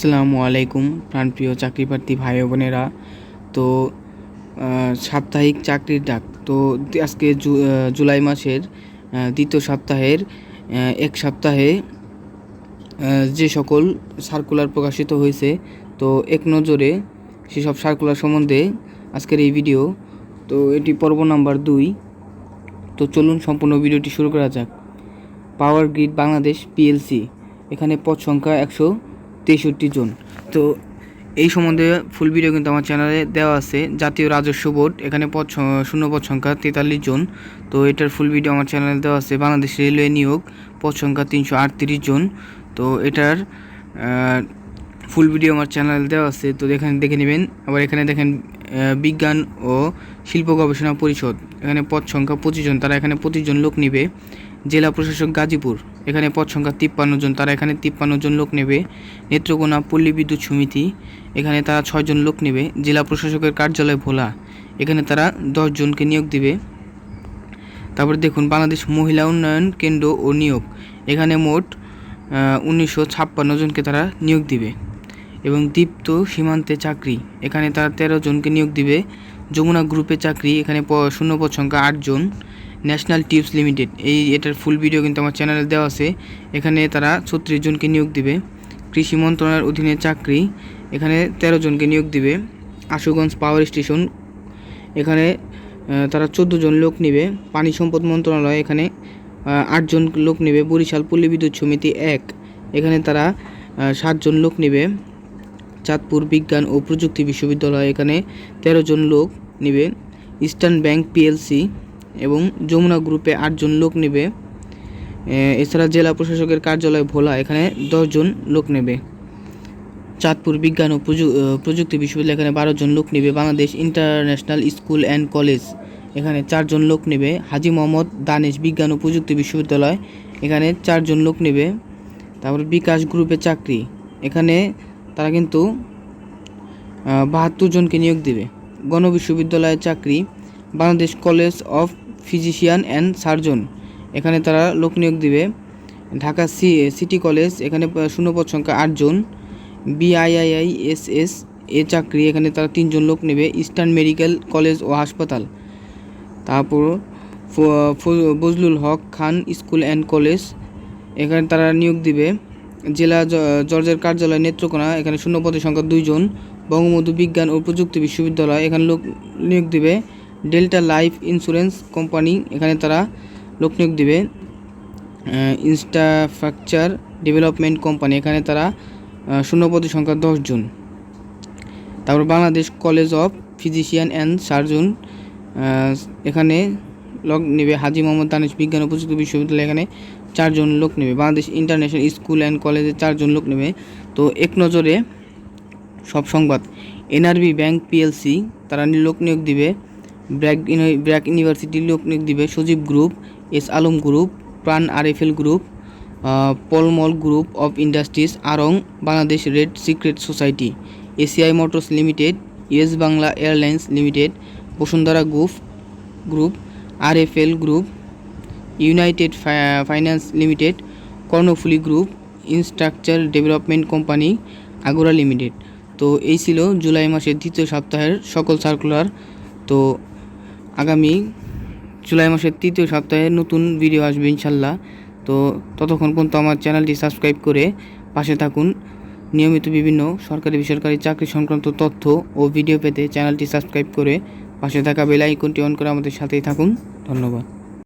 আসসালামু আলাইকুম প্রাণপ্রিয় চাকরি প্রার্থী ভাই বোনেরা। তো সাপ্তাহিক চাকরির ডাক। তো, আজকে জুলাই মাসের দ্বিতীয় সপ্তাহের এক সপ্তাহে যে সকল সার্কুলার প্রকাশিত হয়েছে, তো এক নজরে সেসব সার্কুলার সম্বন্ধে আজকের এই ভিডিও তো এটি পর্ব নাম্বার দুই। তো চলুন সম্পূর্ণ ভিডিওটি শুরু করা যাক। পাওয়ার গ্রিড বাংলাদেশ পিএলসি এখানে পদ সংখ্যা একশো তেষট্টি জন। তো এই সম্বন্ধে ফুল ভিডিও কিন্তু আমার চ্যানেলে দেওয়া আছে। জাতীয় রাজস্ব বোর্ড, এখানে পদ শূন্য পদ সংখ্যা তেতাল্লিশ জন। তো এটার ফুল ভিডিও আমার চ্যানেলে দেওয়া আছে। বাংলাদেশ রেলওয়ে নিয়োগ, পদ সংখ্যা তিনশো আটত্রিশ জন। তো এটার ফুল ভিডিও আমার চ্যানেলে দেওয়া আছে। তো এখানে দেখে নেবেন। আবার এখানে দেখেন বিজ্ঞান ও শিল্প গবেষণা পরিষদ। এখানে পদ সংখ্যা পঁচিশ জন। তারা এখানে পঁচিশ জন লোক নেবে। জেলা প্রশাসক গাজীপুর। এখানে পদ সংখ্যা তিপ্পান্ন জন। তারা এখানে তিপ্পান্ন জন লোক নেবে। নেত্রকোনা পল্লী বিদ্যুৎ সমিতি, এখানে তারা ছয়জন লোক নেবে। জেলা প্রশাসকের কার্যালয় ভোলা। এখানে তারা দশ জনকে নিয়োগ দিবে। তারপর দেখুন, বাংলাদেশ মহিলা উন্নয়ন কেন্দ্র ও নিয়োগ। এখানে মোট উনিশশো ছাপ্পান্ন জনকে তারা নিয়োগ দিবে। এবং দীপ্ত সীমান্তে চাকরি। এখানে তারা তেরো জনকে নিয়োগ দিবে। যমুনা গ্রুপে চাকরি। এখানে শূন্য পদ সংখ্যা আটজন ন্যাশনাল টিপস লিমিটেড। এই এটার ফুল ভিডিও কিন্তু আমার চ্যানেলে দেওয়া আছে। এখানে তারা ছত্রিশ জনকে নিয়োগ দিবে। কৃষি মন্ত্রণালয়ের অধীনে চাকরি। এখানে তেরো জনকে নিয়োগ দিবে। আশুগঞ্জ পাওয়ার স্টেশন এখানে তারা চোদ্দ জন লোক নেবে। পানি সম্পদ মন্ত্রণালয় এখানে আটজন লোক নেবে। বরিশাল পল্লী বিদ্যুৎ সমিতি এক। এখানে তারা সাতজন লোক নেবে। চাঁদপুর বিজ্ঞান ও প্রযুক্তি বিশ্ববিদ্যালয় এখানে তেরো জন লোক নেবে। ইস্টার্ন ব্যাংক পিএলসি এবং যমুনা গ্রুপে আটজন লোক নেবে। এছাড়া জেলা প্রশাসকের কার্যালয় ভোলা, এখানে দশজন লোক নেবে। চাঁদপুর বিজ্ঞান ও প্রযু- প্রযুক্তি বিশ্ববিদ্যালয়, এখানে বারো জন লোক নেবে। Bangladesh international school and college, এখানে চারজন লোক নেবে। হাজি মোহাম্মদ দানেশ বিজ্ঞান ও প্রযুক্তি বিশ্ববিদ্যালয়, এখানে চারজন লোক নেবে। তারপর বিকাশ গ্রুপে চাকরি, এখানে তারা কিন্তু বাহাত্তর জনকে নিয়োগ দেবে। গণ বিশ্ববিদ্যালয়ের চাকরি, Bangladesh college of physician and surgeon. এখানে তারা লোক নিয়োগ দিবে। ঢাকা সি, সিটি কলেজ, এখানে শূন্যপদ সংখ্যা আটজন বিআইআইআই এস এস এ চাকরি, এখানে তারা তিনজন লোক নেবে। ইস্টার্ন মেডিকেল কলেজ ও হাসপাতাল। তারপর Bazlul Haque Khan school and college, এখানে তারা নিয়োগ দিবে। জেলা জর্জের কার্যালয় নেত্রকোনা, এখানে শূন্য পদের সংখ্যা দুইজন বঙ্গবন্ধু বিজ্ঞান ও প্রযুক্তি বিশ্ববিদ্যালয়, এখানে লোক নিয়োগ দিবে। ডেল্টা লাইফ ইন্স্যুরেন্স কোম্পানি এখানে তারা লোক নিয়োগ দিবে। ইনস্ট্রাকচার ডেভেলপমেন্ট কোম্পানি এখানে তারা আহ, শূন্য পদের সংখ্যা দশজন তারপর Bangladesh college of physician and surgeon এখানে লোক নেবে। হাজি মোহাম্মদ দানিশ বিজ্ঞান ও প্রযুক্তি বিশ্ববিদ্যালয় এখানে চারজন লোক নেবে। বাংলাদেশ ইন্টারন্যাশনাল স্কুল অ্যান্ড কলেজে চারজন লোক নেবে। তো এক নজরে সব সংবাদ। এনআরবি ব্যাংক পিএলসি তারা লোক নিয়োগ দিবে। ব্র্যাক ব্র্যাক ইউনিভার্সিটি লোক নিয়োগ দিবে। Sajib group, S Alam group, Pran RFL group Palmal group of industries, Aarong, Bangladesh red secret society, ACI motors limited, US Bangla airlines limited, Bashundhara group group, RFL group, united finance limited, Karnaphuli group, infrastructure development company, Agora limited. তো এই ছিল জুলাই মাসের দ্বিতীয় সপ্তাহের সকল circular. তো আগামী জুলাই মাসের তৃতীয় সপ্তাহে নতুন ভিডিও আসবে ইনশাল্লাহ। তো ততক্ষণ পর্যন্ত আমার চ্যানেলটি সাবস্ক্রাইব করে পাশে থাকুন। নিয়মিত বিভিন্ন সরকারি বেসরকারি চাকরি সংক্রান্ত তথ্য ও ভিডিও পেতে চ্যানেলটি সাবস্ক্রাইব করে পাশে থাকা বেল আইকনটি অন করে আমাদের সাথেই থাকুন। ধন্যবাদ।